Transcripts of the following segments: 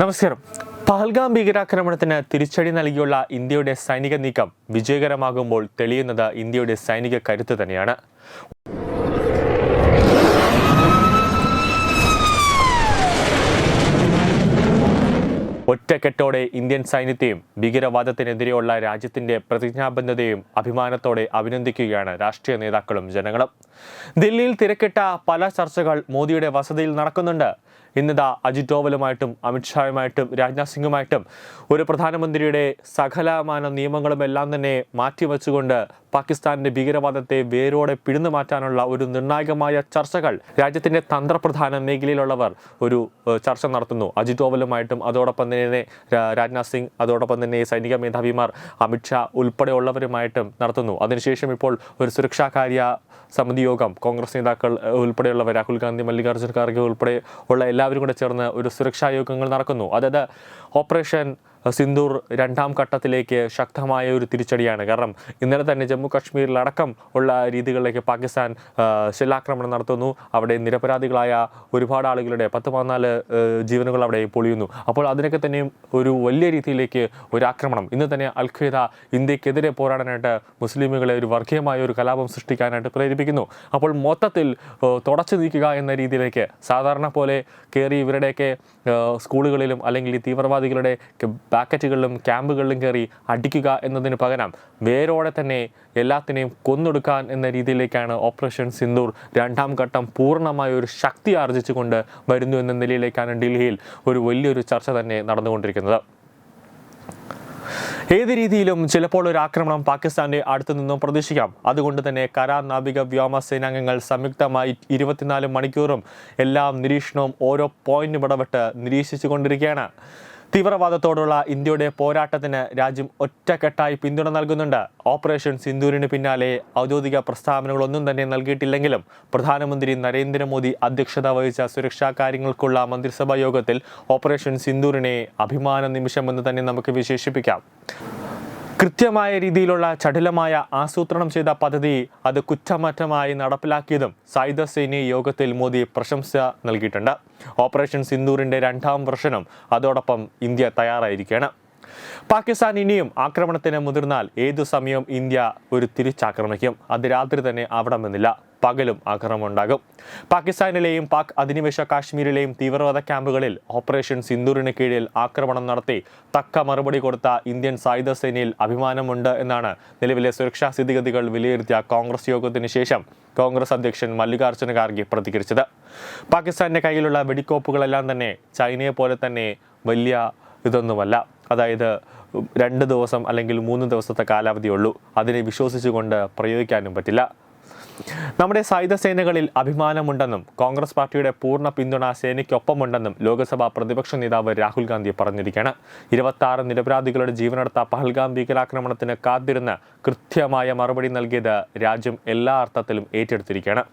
നമസ്കാരം. പഹൽഗാം ഭീകരാക്രമണത്തിന് തിരിച്ചടി നൽകിയുള്ള ഇന്ത്യയുടെ സൈനിക നീക്കം വിജയകരമാകുമ്പോൾ തെളിയുന്നത് ഇന്ത്യയുടെ സൈനിക കരുത്ത് തന്നെയാണ്. ഒറ്റക്കെട്ടോടെ ഇന്ത്യൻ സൈന്യത്തെയും ഭീകരവാദത്തിനെതിരെയുള്ള രാജ്യത്തിന്റെ പ്രതിജ്ഞാബദ്ധതയും അഭിമാനത്തോടെ അഭിനന്ദിക്കുകയാണ് രാഷ്ട്രീയ നേതാക്കളും ജനങ്ങളും. ദില്ലിയിൽ തിരക്കിട്ട പല ചർച്ചകൾ മോദിയുടെ വസതിയിൽ നടക്കുന്നുണ്ട്. ഇന്നിതാ അജിത് ഡോവലുമായിട്ടും അമിത്ഷായുമായിട്ടും രാജ്നാഥ് സിംഗുമായിട്ടും ഒരു പ്രധാനമന്ത്രിയുടെ സകലമാന നിയമങ്ങളും എല്ലാം തന്നെ മാറ്റിവെച്ചുകൊണ്ട് പാകിസ്ഥാന്റെ ഭീകരവാദത്തെ വേരോടെ പിഴുന്നു മാറ്റാനുള്ള ഒരു നിർണായകമായ ചർച്ചകൾ രാജ്യത്തിന്റെ തന്ത്രപ്രധാന മേഖലയിലുള്ളവർ ഒരു ചർച്ച നടത്തുന്നു. അജിത് ഡോവലുമായിട്ടും അതോടൊപ്പം തന്നെ രാജ്നാഥ് സിംഗ് അതോടൊപ്പം തന്നെ സൈനിക മേധാവിമാർ അമിത്ഷാ ഉൾപ്പെടെയുള്ളവരുമായിട്ടും നടത്തുന്നു. അതിനുശേഷം ഇപ്പോൾ ഒരു സുരക്ഷാ കാര്യ സമിതി യോഗം കോൺഗ്രസ് നേതാക്കൾ ഉൾപ്പെടെയുള്ളവർ രാഹുൽ ഗാന്ധി മല്ലികാർജുൻ ഖാർഗെ ഉൾപ്പെടെ ഉള്ള എല്ലാവരും കൂടെ ചേർന്ന് ഒരു സുരക്ഷാ യോഗങ്ങൾ നടക്കുന്നു. അതായത് ഓപ്പറേഷൻ സിന്ദൂർ രണ്ടാം ഘട്ടത്തിലേക്ക് ശക്തമായ ഒരു തിരിച്ചടിയാണ്. കാരണം ഇന്നലെ തന്നെ ജമ്മു കാശ്മീരിലടക്കം ഉള്ള രീതികളിലേക്ക് പാകിസ്ഥാൻ ഷെല്ലാക്രമണം നടത്തുന്നു. അവിടെ നിരപരാധികളായ ഒരുപാട് ആളുകളുടെ പത്ത് പതിനാല് ജീവനുകൾ അവിടെ പൊളിയുന്നു. അപ്പോൾ അതിനൊക്കെ തന്നെയും ഒരു വലിയ രീതിയിലേക്ക് ഒരു ആക്രമണം. ഇന്ന് തന്നെ അൽ ഇന്ത്യക്കെതിരെ പോരാടാനായിട്ട് മുസ്ലിമുകളെ ഒരു വർഗീയമായ ഒരു കലാപം സൃഷ്ടിക്കാനായിട്ട് പ്രേരിപ്പിക്കുന്നു. അപ്പോൾ മൊത്തത്തിൽ തുടച്ചു നീക്കുക എന്ന രീതിയിലേക്ക് സാധാരണ പോലെ കയറി ഇവരുടെയൊക്കെ സ്കൂളുകളിലും അല്ലെങ്കിൽ ഈ തീവ്രവാദികളുടെ പാക്കറ്റുകളിലും ക്യാമ്പുകളിലും കയറി അടിക്കുക എന്നതിന് പകരം വേരോടെ തന്നെ എല്ലാത്തിനെയും കൊന്നൊടുക്കാൻ എന്ന രീതിയിലേക്കാണ് ഓപ്പറേഷൻ സിന്ദൂർ രണ്ടാം ഘട്ടം പൂർണമായ ഒരു ശക്തി ആർജിച്ചുകൊണ്ട് വരുന്നു എന്ന നിലയിലേക്കാണ് ഡൽഹിയിൽ ഒരു വലിയൊരു ചർച്ച തന്നെ നടന്നുകൊണ്ടിരിക്കുന്നത്. ഏത് രീതിയിലും ചിലപ്പോൾ ഒരു ആക്രമണം പാകിസ്ഥാന്റെ അടുത്തു നിന്നും പ്രതീക്ഷിക്കാം. അതുകൊണ്ട് തന്നെ കരാർ നാവിക വ്യോമ സേനാംഗങ്ങൾ സംയുക്തമായി ഇരുപത്തിനാല് മണിക്കൂറും എല്ലാം നിരീക്ഷണവും ഓരോ പോയിന്റും ഇടപെട്ട് നിരീക്ഷിച്ചു കൊണ്ടിരിക്കുകയാണ് തീവ്രവാദത്തോടുള്ള ഇന്ത്യയുടെ പോരാട്ടത്തിന് രാജ്യം ഒറ്റക്കെട്ടായി പിന്തുണ നൽകുന്നുണ്ട്. ഓപ്പറേഷൻ സിന്ദൂരിന് പിന്നാലെ ഔദ്യോഗിക പ്രസ്താവനകളൊന്നും തന്നെ നൽകിയിട്ടില്ലെങ്കിലും പ്രധാനമന്ത്രി നരേന്ദ്രമോദി അധ്യക്ഷത വഹിച്ച സുരക്ഷാ കാര്യങ്ങൾക്കുള്ള മന്ത്രിസഭാ യോഗത്തിൽ ഓപ്പറേഷൻ സിന്ദൂരിനെ അഭിമാന നിമിഷമെന്ന് തന്നെ നമുക്ക് വിശേഷിപ്പിക്കാം. കൃത്യമായ രീതിയിലുള്ള ചടുലമായ ആസൂത്രണം ചെയ്ത പദ്ധതി അത് കുറ്റമറ്റമായി നടപ്പിലാക്കിയതും സായുധ സേന യോഗത്തിൽ മോദി പ്രശംസ നൽകിയിട്ടുണ്ട്. ഓപ്പറേഷൻ സിന്ദൂറിന്റെ രണ്ടാം വർഷനും അതോടൊപ്പം ഇന്ത്യ തയ്യാറായിരിക്കുകയാണ്. പാകിസ്ഥാൻ ഇനിയും ആക്രമണത്തിന് മുതിർന്നാൽ ഏതു സമയവും ഇന്ത്യ ഒരു തിരിച്ചാക്രമിക്കും. അത് രാത്രി തന്നെ ആവണമെന്നില്ല. പകലും ആക്രമണം ഉണ്ടാകും പാകിസ്ഥാനിലെയും പാക് അധിനിവേശ കാശ്മീരിലെയും തീവ്രവാദ ക്യാമ്പുകളിൽ ഓപ്പറേഷൻ സിന്ദൂറിന് കീഴിൽ ആക്രമണം നടത്തി തക്ക മറുപടി കൊടുത്ത ഇന്ത്യൻ സായുധ സേനയിൽ അഭിമാനമുണ്ട് എന്നാണ് നിലവിലെ സുരക്ഷാ സ്ഥിതിഗതികൾ വിലയിരുത്തിയ കോൺഗ്രസ് യോഗത്തിന് ശേഷം കോൺഗ്രസ് അധ്യക്ഷൻ മല്ലികാർജുന ഖാർഗെ പ്രതികരിച്ചത്. പാകിസ്ഥാന്റെ കയ്യിലുള്ള വെടിക്കോപ്പുകളെല്ലാം തന്നെ ചൈനയെ പോലെ തന്നെ വലിയ ഇതൊന്നുമല്ല. അതായത് രണ്ട് ദിവസം അല്ലെങ്കിൽ മൂന്ന് ദിവസത്തെ കാലാവധിയുള്ളൂ അതിനെ വിശ്വസിച്ചുകൊണ്ട് പ്രയോഗിക്കാനും പറ്റില്ല. നമ്മുടെ സായുധ സേനകളിൽ അഭിമാനമുണ്ടെന്നും കോൺഗ്രസ് പാർട്ടിയുടെ പൂർണ പിന്തുണ സേനയ്ക്കൊപ്പമുണ്ടെന്നും ലോക്സഭാ പ്രതിപക്ഷ നേതാവ് രാഹുൽ ഗാന്ധി പറഞ്ഞിരിക്കുകയാണ്. ഇരുപത്തി നിരപരാധികളുടെ ജീവനെടുത്ത പഹൽഗാം ഭീകരാക്രമണത്തിന് കാത്തിരുന്ന് കൃത്യമായ മറുപടി നൽകിയത് രാജ്യം എല്ലാ അർത്ഥത്തിലും ഏറ്റെടുത്തിരിക്കുകയാണ്.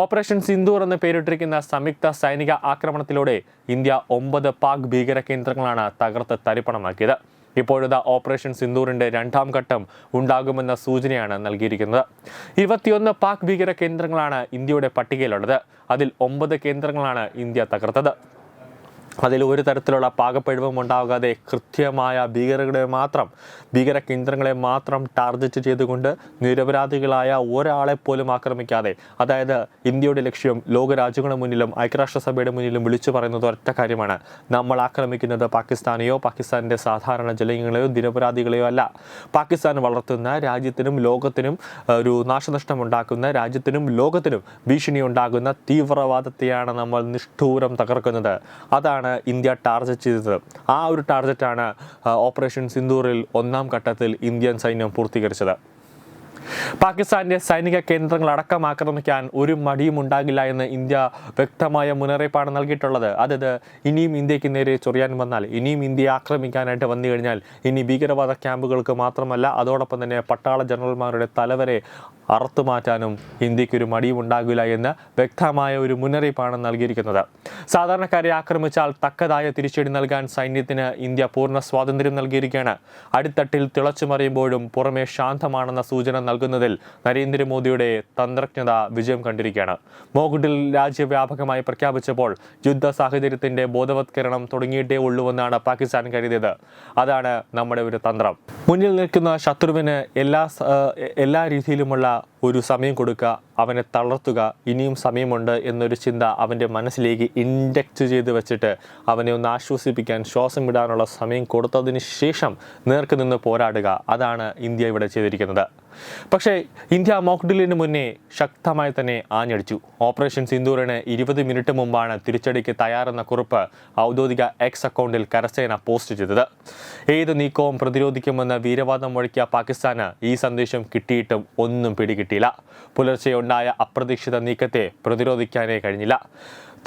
ഓപ്പറേഷൻ സിന്ദൂർ എന്ന് പേരിട്ടിരിക്കുന്ന സംയുക്ത സൈനിക ആക്രമണത്തിലൂടെ ഇന്ത്യ ഒമ്പത് പാക് ഭീകര കേന്ദ്രങ്ങളാണ് തകർത്ത് തരിപ്പണമാക്കിയത്. ഇപ്പോഴത്തെ ഓപ്പറേഷൻ സിന്ദൂറിന്റെ രണ്ടാം ഘട്ടം ഉണ്ടാകുമെന്ന സൂചനയാണ് നൽകിയിരിക്കുന്നത്. ഇരുപത്തിയൊന്ന് പാക് ഭീകര കേന്ദ്രങ്ങളാണ് ഇന്ത്യയുടെ പട്ടികയിലുള്ളത്. അതിൽ ഒമ്പത് കേന്ദ്രങ്ങളാണ് ഇന്ത്യ തകർത്തത്. അതിൽ ഒരു തരത്തിലുള്ള പാകപ്പിഴവും ഉണ്ടാകാതെ കൃത്യമായ ഭീകരരുടെ മാത്രം ഭീകര കേന്ദ്രങ്ങളെ മാത്രം ടാർഗറ്റ് ചെയ്തുകൊണ്ട് നിരപരാധികളായ ഒരാളെ പോലും ആക്രമിക്കാതെ അതായത് ഇന്ത്യയുടെ ലക്ഷ്യം ലോകരാജ്യങ്ങളുടെ മുന്നിലും ഐക്യരാഷ്ട്രസഭയുടെ മുന്നിലും വിളിച്ചു പറയുന്നത് ഒറ്റ കാര്യമാണ്. നമ്മൾ ആക്രമിക്കുന്നത് പാകിസ്ഥാനെയോ പാകിസ്ഥാനിന്റെ സാധാരണ ജനങ്ങളെയോ നിരപരാധികളെയോ അല്ല. പാകിസ്ഥാൻ വളർത്തുന്ന രാജ്യത്തിനും ലോകത്തിനും ഒരു നാശനഷ്ടം ഉണ്ടാക്കുന്ന രാജ്യത്തിനും ലോകത്തിനും ഭീഷണി ഉണ്ടാകുന്ന തീവ്രവാദത്തെയാണ് നമ്മൾ നിഷ്ഠൂരം തകർക്കുന്നത്. അതാണ് ഇന്ത്യ ടാർഗറ്റ് ചെയ്തത്. ആ ഒരു ടാർഗറ്റാണ് ഓപ്പറേഷൻ സിന്ദൂറിൽ ഒന്നാം ഘട്ടത്തിൽ ഇന്ത്യൻ സൈന്യം പൂർത്തീകരിച്ചത്. പാകിസ്ഥാന്റെ സൈനിക കേന്ദ്രങ്ങൾ അടക്കം ആക്രമിക്കാൻ ഒരു മടിയും ഉണ്ടാകില്ല എന്ന് ഇന്ത്യ വ്യക്തമായ മുന്നറിയിപ്പാണ് നൽകിയിട്ടുള്ളത്. അതായത് ഇനിയും ഇന്ത്യയ്ക്ക് നേരെ ചൊറിയാൻ വന്നാൽ ഇനിയും ഇന്ത്യയെ ആക്രമിക്കാനായിട്ട് വന്നു കഴിഞ്ഞാൽ ഇനി ഭീകരവാദ ക്യാമ്പുകൾക്ക് മാത്രമല്ല അതോടൊപ്പം തന്നെ പട്ടാള ജനറൽമാരുടെ തലവരെ അറുത്തുമാറ്റാനും ഇന്ത്യക്കൊരു മടിയും ഉണ്ടാകില്ല എന്ന് വ്യക്തമായ ഒരു മുന്നറിയിപ്പാണ് നൽകിയിരിക്കുന്നത്. സാധാരണക്കാരെ ആക്രമിച്ചാൽ തക്കതായ തിരിച്ചടി നൽകാൻ സൈന്യത്തിന് ഇന്ത്യ പൂർണ സ്വാതന്ത്ര്യം നൽകിയിരിക്കുകയാണ്. അടിത്തട്ടിൽ തിളച്ചുമറിയുമ്പോഴും പുറമെ ശാന്തമാണെന്ന സൂചന നൽകുന്നതിൽ നരേന്ദ്രമോദിയുടെ തന്ത്രജ്ഞത വിജയം കണ്ടിരിക്കുകയാണ്. മോഗുഡിൽ രാജ്യവ്യാപകമായി പ്രഖ്യാപിച്ചപ്പോൾ യുദ്ധ സാഹചര്യത്തിന്റെ ബോധവത്കരണം തുടങ്ങിയിട്ടേ ഉള്ളൂവെന്നാണ് പാകിസ്ഥാൻ കരുതിയത്. അതാണ് നമ്മുടെ ഒരു തന്ത്രം. മുന്നിൽ നിൽക്കുന്ന ശത്രുവിന് എല്ലാ എല്ലാ രീതിയിലുമുള്ള out. ഒരു സമയം കൊടുക്കുക അവനെ തളർത്തുക ഇനിയും സമയമുണ്ട് എന്നൊരു ചിന്ത അവന്റെ മനസ്സിലേക്ക് ഇൻഡക്റ്റ് ചെയ്ത് വെച്ചിട്ട് അവനെ ഒന്ന് ആശ്വസിപ്പിക്കാൻ ശ്വാസം വിടാനുള്ള സമയം കൊടുത്തതിന് ശേഷം നേർക്ക് നിന്ന് പോരാടുക. അതാണ് ഇന്ത്യ ഇവിടെ ചെയ്തിരിക്കുന്നത്. പക്ഷേ ഇന്ത്യ മോക്ഡിലിന് മുന്നേ ശക്തമായി തന്നെ ആഞ്ഞടിച്ചു. ഓപ്പറേഷൻ സിന്ദൂറിന് ഇരുപത് മിനിറ്റ് മുമ്പാണ് തിരിച്ചടിക്ക് തയ്യാറെന്ന കുറിപ്പ് ഔദ്യോഗിക എക്സ് അക്കൗണ്ടിൽ കരസേന പോസ്റ്റ് ചെയ്തത്. ഏത് നീക്കവും പ്രതിരോധിക്കുമെന്ന് വീരവാദം മുഴക്കിയ പാകിസ്ഥാന് ഈ സന്ദേശം കിട്ടിയിട്ടും ഒന്നും പിടികിട്ടിയില്ല പുലർച്ചെ ഉണ്ടായ അപ്രതീക്ഷിത നീക്കത്തെ പ്രതിരോധിക്കാനേ കഴിഞ്ഞില്ല.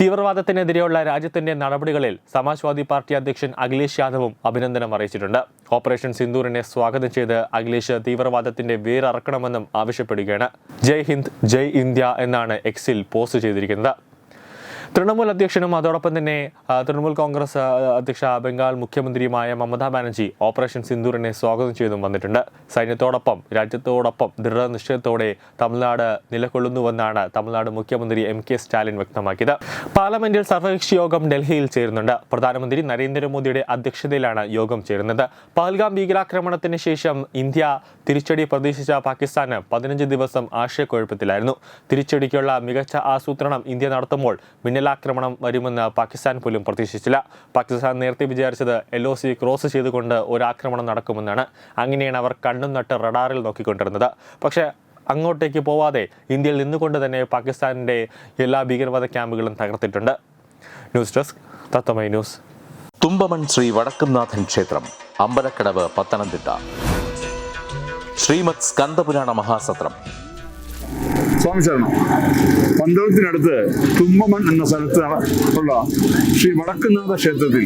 തീവ്രവാദത്തിനെതിരെയുള്ള രാജ്യത്തിന്റെ നടപടികളിൽ സമാജ്വാദി പാർട്ടി അധ്യക്ഷൻ അഖിലേഷ് യാദവും അഭിനന്ദനം അറിയിച്ചിട്ടുണ്ട്. ഓപ്പറേഷൻ സിന്ദൂറിനെ സ്വാഗതം ചെയ്ത് അഖിലേഷ് തീവ്രവാദത്തിന്റെ വേരറക്കണമെന്നും ആവശ്യപ്പെടുകയാണ്. ജയ് ഹിന്ദ് ജയ് ഇന്ത്യ എന്നാണ് എക്സിൽ പോസ്റ്റ് ചെയ്തിരിക്കുന്നത്. തൃണമൂൽ അധ്യക്ഷനും അതോടൊപ്പം തന്നെ തൃണമൂൽ കോൺഗ്രസ് അധ്യക്ഷ ബംഗാൾ മുഖ്യമന്ത്രിയുമായ മമതാ ബാനർജി ഓപ്പറേഷൻ സിന്ദൂറിനെ സ്വാഗതം ചെയ്തും വന്നിട്ടുണ്ട്. സൈന്യത്തോടൊപ്പം രാജ്യത്തോടൊപ്പം ദൃഢനിശ്ചയത്തോടെ തമിഴ്നാട് നിലകൊള്ളുന്നുവെന്നാണ് തമിഴ്നാട് മുഖ്യമന്ത്രി എം കെ സ്റ്റാലിൻ വ്യക്തമാക്കിയത്. പാർലമെന്റിൽ സർവകക്ഷി യോഗം ഡൽഹിയിൽ ചേരുന്നുണ്ട്. പ്രധാനമന്ത്രി നരേന്ദ്രമോദിയുടെ അധ്യക്ഷതയിലാണ് യോഗം ചേരുന്നത്. പഹൽഗാം ഭീകരാക്രമണത്തിന് ശേഷം ഇന്ത്യ തിരിച്ചടി പ്രതീക്ഷിച്ച പാകിസ്ഥാന് പതിനഞ്ച് ദിവസം ആശയക്കുഴപ്പത്തിലായിരുന്നു. തിരിച്ചടിക്കുള്ള മികച്ച ആസൂത്രണം ഇന്ത്യ നടത്തുമ്പോൾ മിന്നലാക്രമണം വരുമെന്ന് പാകിസ്ഥാൻ പോലും പ്രതീക്ഷിച്ചില്ല. പാകിസ്ഥാൻ നേരത്തെ വിചാരിച്ചത് എൽ ഒ സി ക്രോസ് ചെയ്തുകൊണ്ട് ഒരു ആക്രമണം നടക്കുമെന്നാണ്. അങ്ങനെയാണ് അവർ കണ്ണും നട്ട് റഡാറിൽ നോക്കിക്കൊണ്ടിരുന്നത്. പക്ഷേ അങ്ങോട്ടേക്ക് പോവാതെ ഇന്ത്യയിൽ നിന്നുകൊണ്ട് തന്നെ പാകിസ്ഥാനിന്റെ എല്ലാ ഭീകരവാദ ക്യാമ്പുകളും തകർത്തിട്ടുണ്ട്. ന്യൂസ് ഡെസ്ക് തത്തമൈ ന്യൂസ്. തുമ്പമൺ ശ്രീ വടക്കുംനാഥൻ ക്ഷേത്രം അമ്പലക്കടവ് പത്തനംതിട്ട. ശ്രീമത് സ്കന്ദപുരാണ മഹാസത്രം സ്വാമി ശരണം. പന്തളത്തിനടുത്ത് തുമ്പമൺ എന്ന സ്ഥലത്ത് ഉള്ള ശ്രീ വടക്കുന്നാഥ ക്ഷേത്രത്തിൽ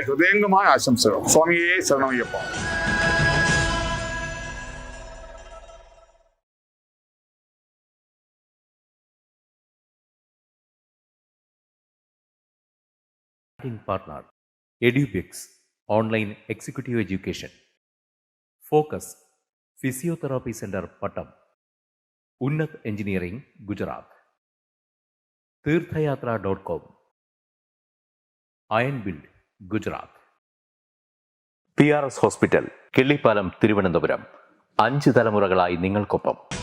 എന്റെ ഹൃദയംഗമായ ആശംസകൾ സ്വാമിയെ ശരണമയ്യപ്പ partner Edubix online executive education focus physiotherapy centre Pattom ഉന്നത് എഞ്ചിനീയറിംഗ് ഗുജറാത്ത് തീർത്ഥയാത്ര dot com iron build Gujarat. P R S hospital Killipalam Thiruvananthapuram. അഞ്ച് തലമുറകളായി നിങ്ങൾക്കൊപ്പം.